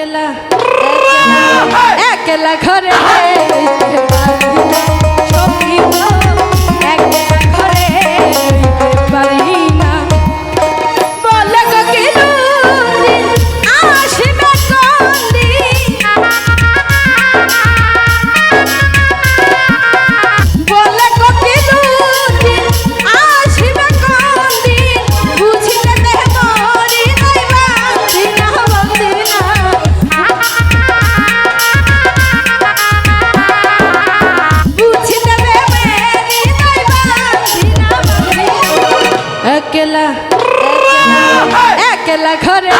একলা একলা- ঘরে একলা একলা ঘরে।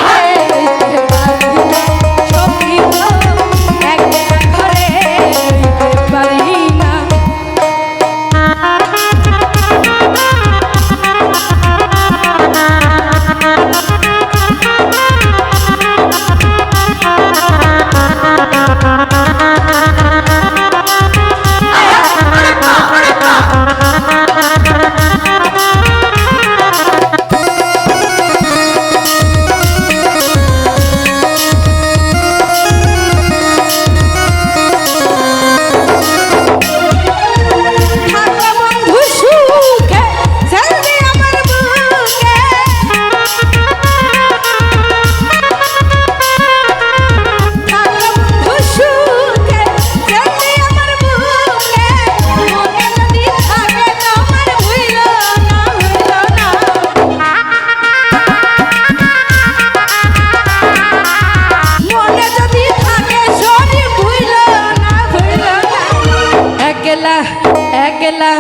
একলা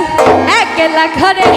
একলা ঘরে।